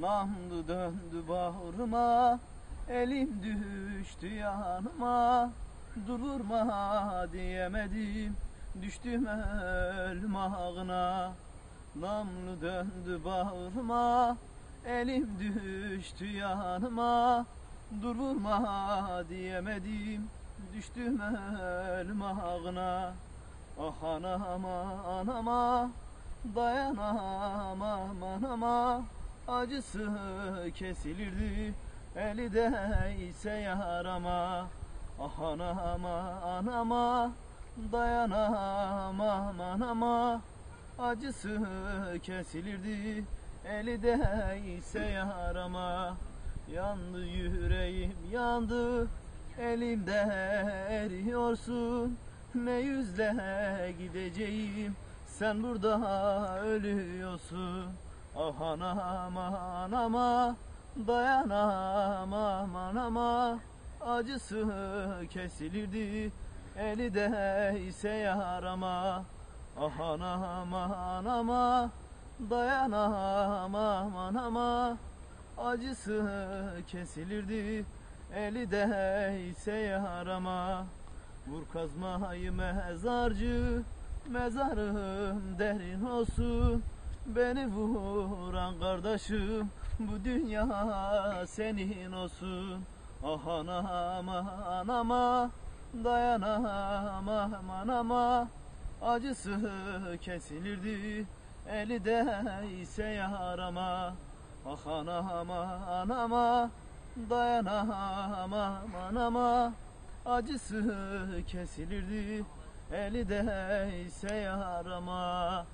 Namlı döndü bağrıma Elim düştü yanıma. Dur vurma diyemedim Düştüm ölüm ağına Namlı döndü bağrıma Elim düştü yanıma. Dur vurma diyemedim Düştüm ölüm ağına Ah anama anama Dayanamam anama Acısı kesilirdi Eli değse yarama. Ah anama anama Dayanamam anama Acısı kesilirdi Eli değse yarama. Yandı yüreğim yandı Elimde eriyorsun. Ne yüzle gideceğim Sen burada ölüyorsun Ah anama anama Dayanamam anama Acısı kesilirdi Eli değse yarama. Ah anama anama Dayanamam anama Acısı kesilirdi Eli değse yarama. Vur kazmayı mezarcı Mezarım derin olsun Beni vuran kardeşim Bu dünya senin olsun. Ah anama anama Dayanamam anama Acısı kesilirdi Eli değse yarama. Ah anama anama Dayanamam anama Acısı kesilirdi Eli değse yarama